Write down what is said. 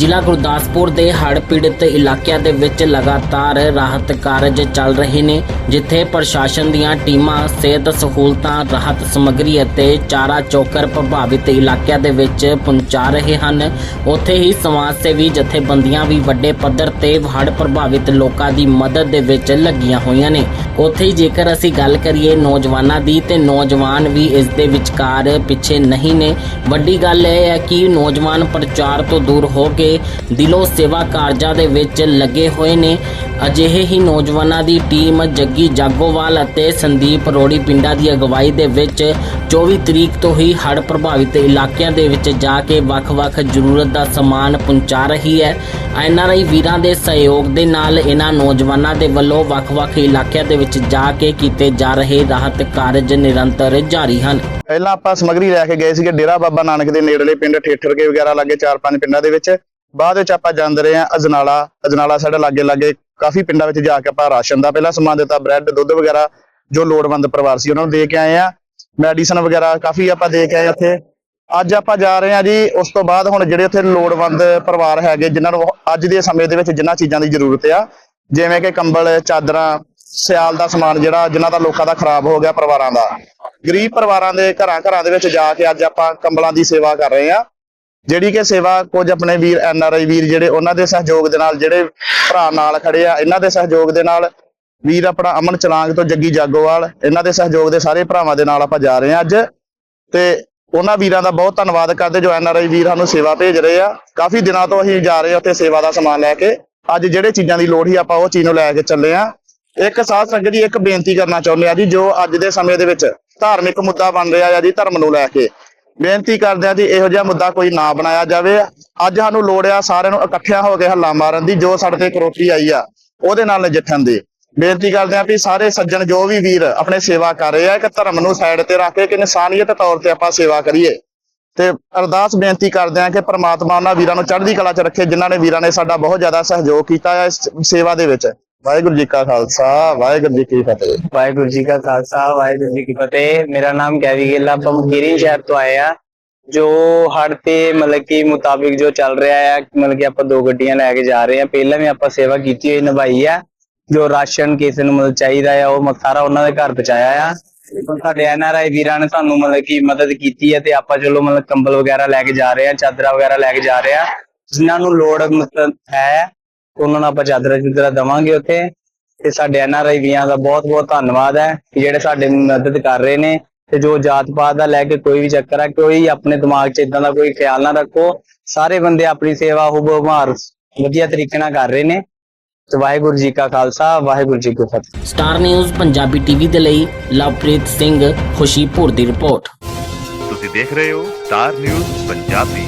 ਜ਼ਿਲ੍ਹਾ ਗੁਰਦਾਸਪੁਰ ਦੇ ਹੜ੍ਹ ਪੀੜਤ ਇਲਾਕਿਆਂ ਦੇ ਵਿੱਚ ਲਗਾਤਾਰ ਰਾਹਤ ਕਾਰਜ ਚੱਲ ਰਹੇ ਨੇ, ਜਿੱਥੇ ਪ੍ਰਸ਼ਾਸਨ ਦੀਆਂ ਟੀਮਾਂ, ਸਿਹਤ ਸਹੂਲਤਾਂ, ਰਾਹਤ ਸਮੱਗਰੀ ਅਤੇ ਚਾਰਾ ਚੌਕਰ ਪ੍ਰਭਾਵਿਤ ਇਲਾਕਿਆਂ ਦੇ ਵਿੱਚ ਪਹੁੰਚਾ ਰਹੇ ਹਨ। ਉੱਥੇ ਹੀ ਸਮਾਜ ਸੇਵੀ ਜਥੇਬੰਦੀਆਂ ਵੀ ਵੱਡੇ ਪੱਧਰ ਤੇ ਹੜ੍ਹ ਪ੍ਰਭਾਵਿਤ ਲੋਕਾਂ ਦੀ ਮਦਦ ਦੇ ਵਿੱਚ ਲੱਗੀਆਂ ਹੋਈਆਂ ਨੇ। ਉੱਥੇ ਹੀ ਜੇਕਰ ਅਸੀਂ ਗੱਲ ਕਰੀਏ ਨੌਜਵਾਨਾਂ ਦੀ, ਤੇ ਨੌਜਵਾਨ ਵੀ ਇਸ ਦੇ ਵਿਚਕਾਰ ਪਿੱਛੇ ਨਹੀਂ ਨੇ। ਵੱਡੀ ਗੱਲ ਇਹ ਹੈ ਕਿ ਨੌਜਵਾਨ ਪ੍ਰਚਾਰ ਤੋਂ ਦੂਰ ਹੋ ਕੇ ਦਿਲੋਂ ਸੇਵਾ ਕਾਰਜਾਂ ਦੇ ਵਿੱਚ ਲੱਗੇ ਹੋਏ ਨੇ। ਅਜਿਹੇ ਹੀ ਨੌਜਵਾਨਾਂ ਦੀ ਟੀਮ ਜੱਗੀ ਜਾਗੋਵਾਲ ਅਤੇ ਸੰਦੀਪ ਰੋੜੀ ਪਿੰਡਾਂ ਦੀ ਅਗਵਾਈ ਦੇ ਵਿੱਚ 24 ਤਰੀਕ ਤੋਂ ਹੀ ਹੜ੍ਹ ਪ੍ਰਭਾਵਿਤ ਇਲਾਕਿਆਂ ਦੇ ਵਿੱਚ ਜਾ ਕੇ ਵੱਖ-ਵੱਖ ਜ਼ਰੂਰਤ ਦਾ ਸਮਾਨ ਪਹੁੰਚਾ ਰਹੀ ਹੈ। ਐਨਆਰਆਈ ਵੀਰਾਂ ਦੇ ਸਹਿਯੋਗ ਦੇ ਨਾਲ ਇਹਨਾਂ ਨੌਜਵਾਨਾਂ ਦੇ ਵੱਲੋਂ ਵੱਖ-ਵੱਖ ਇਲਾਕਿਆਂ ਦੇ ਵਿੱਚ ਜਾ ਕੇ ਕੀਤੇ ਜਾ ਰਹੇ ਰਾਹਤ ਕਾਰਜ ਨਿਰੰਤਰ ਜਾਰੀ ਹਨ। ਪਹਿਲਾਂ ਆਪਾਂ ਸਮਗਰੀ ਲੈ ਕੇ ਗਏ ਸੀਗੇ ਡੇਰਾ ਬਾਬਾ ਨਾਨਕ ਦੇ ਨੇੜਲੇ ਪਿੰਡ ਠੇਠਰ ਕੇ ਵਗੈਰਾ ਲਾਗੇ ਚਾਰ ਪੰਜ ਪਿੰਡਾਂ ਦੇ ਵਿੱਚ। ਬਾਅਦ ਵਿੱਚ ਆਪਾਂ ਜਾਂਦੇ ਰਹੇ ਆ ਅਜਨਾਲਾ। ਅਜਨਾਲਾ ਸਾਡੇ ਲਾਗੇ ਲਾਗੇ ਕਾਫੀ ਪਿੰਡਾਂ ਵਿੱਚ ਜਾ ਕੇ ਆਪਾਂ ਰਾਸ਼ਨ ਦਾ ਪਹਿਲਾਂ ਸਮਾਨ ਦਿੱਤਾ, ਬ੍ਰੈਡ, ਦੁੱਧ ਵਗੈਰਾ ਜੋ ਲੋੜਵੰਦ ਪਰਿਵਾਰ ਸੀ ਉਹਨਾਂ ਨੂੰ ਦੇ ਕੇ ਆਏ ਆ ਮੈਡੀਸਨ ਵਗੈਰਾ ਕਾਫੀ ਆਪਾਂ ਦੇ ਕੇ ਆਏ ਉੱਥੇ ਅੱਜ ਆਪਾਂ ਜਾ ਰਹੇ ਆ ਜੀ, ਉਸ ਤੋਂ ਬਾਅਦ ਹੁਣ ਜਿਹੜੇ ਉੱਥੇ ਲੋੜਵੰਦ ਪਰਿਵਾਰ ਹੈਗੇ, ਜਿਨ੍ਹਾਂ ਨੂੰ ਅੱਜ ਦੇ ਸਮੇਂ ਦੇ ਵਿੱਚ ਜਿਨ੍ਹਾਂ ਚੀਜ਼ਾਂ ਦੀ ਜ਼ਰੂਰਤ ਆ, ਜਿਵੇਂ ਕਿ ਕੰਬਲ, ਚਾਦਰਾਂ, ਸਿਆਲ ਦਾ ਸਮਾਨ ਜਿਹੜਾ ਜਿਨ੍ਹਾਂ ਦਾ ਲੋਕਾਂ ਦਾ ਖਰਾਬ ਹੋ ਗਿਆ ਪਰਿਵਾਰਾਂ ਦਾ। ਗਰੀਬ ਪਰਿਵਾਰਾਂ ਦੇ ਘਰਾਂ ਘਰਾਂ ਦੇ ਵਿੱਚ ਜਾ ਕੇ ਅੱਜ ਆਪਾਂ ਕੰਬਲਾਂ ਦੀ ਸੇਵਾ ਕਰ ਰਹੇ ਆ ਜਿਹੜੀ ਕਿ ਸੇਵਾ ਕੁਝ ਆਪਣੇ ਵੀਰ, ਐਨ ਆਰ ਆਈ ਵੀਰ ਜਿਹੜੇ ਉਹਨਾਂ ਦੇ ਸਹਿਯੋਗ ਦੇ ਨਾਲ, ਜਿਹੜੇ ਭਰਾ ਨਾਲ ਖੜੇ ਆ, ਇਹਨਾਂ ਦੇ ਸਹਿਯੋਗ ਦੇ ਨਾਲ ਵੀਰ ਆਪਣਾ ਅਮਨ ਚਲਾਂਗ ਤੋਂ ਜੱਗੀ ਜਾਗੋਵਾਲ, ਇਹਨਾਂ ਦੇ ਸਹਿਯੋਗ ਦੇ ਸਾਰੇ ਭਰਾਵਾਂ ਦੇ ਨਾਲ ਆਪਾਂ ਜਾ ਰਹੇ ਆ ਅੱਜ। ਤੇ ਉਹਨਾਂ ਵੀਰਾਂ ਦਾ ਬਹੁਤ ਧੰਨਵਾਦ ਕਰਦੇ ਜੋ ਐਨ ਆਰ ਆਈ ਵੀਰ ਸਾਨੂੰ ਸੇਵਾ ਭੇਜ ਰਹੇ ਆ। ਕਾਫੀ ਦਿਨਾਂ ਤੋਂ ਅਸੀਂ ਜਾ ਰਹੇ ਆ ਉੱਥੇ ਸੇਵਾ ਦਾ ਸਮਾਨ ਲੈ ਕੇ। ਅੱਜ ਜਿਹੜੇ ਚੀਜ਼ਾਂ ਦੀ ਲੋੜ ਸੀ ਆਪਾਂ ਉਹ ਚੀਜ਼ ਨੂੰ ਲੈ ਕੇ ਚੱਲੇ ਆ ਇੱਕ ਸਾਧ ਸੰਗਤ ਜੀ, ਇੱਕ ਬੇਨਤੀ ਕਰਨਾ ਚਾਹੁੰਦੇ ਆ ਜੀ, ਜੋ ਅੱਜ ਦੇ ਸਮੇਂ ਦੇ ਵਿੱਚ ਧਾਰਮਿਕ ਮੁੱਦਾ ਬਣ ਰਿਹਾ ਆ ਜੀ ਧਰਮ ਨੂੰ ਲੈ ਕੇ। ਬੇਨਤੀ ਕਰਦੇ ਆ ਜੀ, ਇਹੋ ਜਿਹਾ ਮੁੱਦਾ ਕੋਈ ਨਾ ਬਣਾਇਆ ਜਾਵੇ। ਅੱਜ ਸਾਨੂੰ ਲੋੜ ਆ ਸਾਰਿਆਂ ਨੂੰ ਇਕੱਠਿਆਂ ਹੋ ਕੇ ਹੱਲਾ ਮਾਰਨ ਦੀ, ਜੋ ਸਾਡੇ ਤੇ ਕਰੋਪੀ ਆਈ ਆ, ਉਹਦੇ ਨਾਲ ਨਜਿੱਠਣ ਦੀ। ਬੇਨਤੀ ਕਰਦੇ ਆ ਵੀ ਸਾਰੇ ਸੱਜਣ, ਜੋ ਵੀ ਵੀਰ ਆਪਣੇ ਸੇਵਾ ਕਰ ਰਹੇ ਆ, ਇੱਕ ਧਰਮ ਨੂੰ ਸਾਈਡ ਤੇ ਰੱਖ ਕੇ ਕਿ ਇਨਸਾਨੀਅਤ ਤੌਰ ਤੇ ਆਪਾਂ ਸੇਵਾ ਕਰੀਏ। ਤੇ ਅਰਦਾਸ ਬੇਨਤੀ ਕਰਦੇ ਆ ਕਿ ਪ੍ਰਮਾਤਮਾ ਉਹਨਾਂ ਵੀਰਾਂ ਨੂੰ ਚੜ੍ਹਦੀ ਕਲਾ 'ਚ ਰੱਖੇ, ਜਿਨ੍ਹਾਂ ਨੇ ਵੀਰਾਂ ਨੇ ਸਾਡਾ ਬਹੁਤ ਜ਼ਿਆਦਾ ਸਹਿਯੋਗ ਕੀਤਾ ਹੈ ਇਸ ਸੇਵਾ ਦੇ ਵਿੱਚ। ਵਾਹਿਗੁਰੂ ਜੀ ਕਾ ਖਾਲਸਾ, ਵਾਹਿਗੁਰੂ ਜੀ ਕੀ ਫਤਿਹ। ਵਾਹਿਗੁਰੂ ਜੀ ਕਾ ਖਾਲਸਾ, ਵਾਹਿਗੁਰੂ ਜੀ ਕੀ ਫਤਿਹ। ਮੇਰਾ ਨਾਮ ਗੈਵੀ ਗਿੱਲ ਆਪਾਂ ਮੁਕੇਰੀ ਸ਼ਹਿਰ ਤੋਂ ਆਏ ਆ, ਜੋ ਹੜ ਤੇ ਮਤਲਬ ਕਿ ਮੁਤਾਬਿਕ ਜੋ ਚੱਲ ਰਿਹਾ ਹੈ ਮਤਲਬ ਕਿ ਆਪਾਂ ਦੋ ਗੱਡੀਆਂ ਲੈ ਕੇ ਜਾ ਰਹੇ ਆ। ਪਹਿਲਾਂ ਵੀ ਆਪਾਂ ਸੇਵਾ ਕੀਤੀ ਹੋਈ, ਨਿਭਾਈ ਆ। ਜੋ ਰਾਸ਼ਨ ਕਿਸੇ ਨੂੰ ਮਤਲਬ ਚਾਹੀਦਾ ਆ, ਉਹ ਸਾਰਾ ਉਹਨਾਂ ਦੇ ਘਰ ਪਹੁੰਚਾਇਆ ਆ। ਹੁਣ ਸਾਡੇ ਐਨਆਰਆਈ ਵੀਰਾਂ ਨੇ ਸਾਨੂੰ ਮਤਲਬ ਕਿ ਮਦਦ ਕੀਤੀ ਹੈ ਤੇ ਆਪਾਂ ਚਲੋ ਮਤਲਬ ਕੰਬਲ ਵਗੈਰਾ ਲੈ ਕੇ ਜਾ ਰਹੇ ਆ, ਚਾਦਰਾਂ ਵਗੈਰਾ ਲੈ ਕੇ ਜਾ ਰਹੇ ਆ। ਜਿਨ੍ਹਾਂ ਨੂੰ ਲੋੜ ਮਤਲਬ ਹੈ ਉਹਨਾਂ ਨੂੰ ਆਪਾਂ ਚਾਦਰਾਂ ਚੁਦਰਾਂ ਦਵਾਂਗੇ ਉੱਥੇ। ਤੇ ਸਾਡੇ ਐਨਆਰਆਈ ਵੀਰਾਂ ਦਾ ਬਹੁਤ ਬਹੁਤ ਧੰਨਵਾਦ ਹੈ ਕਿ ਜਿਹੜੇ ਸਾਡੇ ਮਦਦ ਕਰ ਰਹੇ ਨੇ। ਤੇ ਜੋ ਜਾਤ ਪਾਤ ਦਾ ਲੈ ਕੇ ਕੋਈ ਵੀ ਚੱਕਰ ਹੈ ਕੋਈ ਆਪਣੇ ਦਿਮਾਗ 'ਚ ਇਦਾਂ ਦਾ ਕੋਈ ਖਿਆਲ ਨਾ ਰੱਖੋ। ਸਾਰੇ ਬੰਦੇ ਆਪਣੀ ਸੇਵਾ ਹੁਬ ਮਾਰ ਵਧੀਆ ਤਰੀਕੇ ਨਾਲ ਕਰ ਰਹੇ ਨੇ। ਤੇ ਵਾਹਿਗੁਰੂ ਜੀ ਕਾ ਖਾਲਸਾ ਵਾਹਿਗੁਰੂ ਜੀ ਕੀ ਫਤਿਹ। ਸਟਾਰ ਨਿਊਜ਼ ਪੰਜਾਬੀ ਟੀਵੀ ਦੇ ਲਈ ਲਵਪ੍ਰੀਤ ਸਿੰਘ ਖੁਸ਼ੀਪੁਰ ਦੀ ਰਿਪੋਰਟ। ਤੁਸੀਂ ਦੇਖ ਰਹੇ ਹੋ ਸਟਾਰ ਨਿਊਜ਼ ਪੰਜਾਬੀ।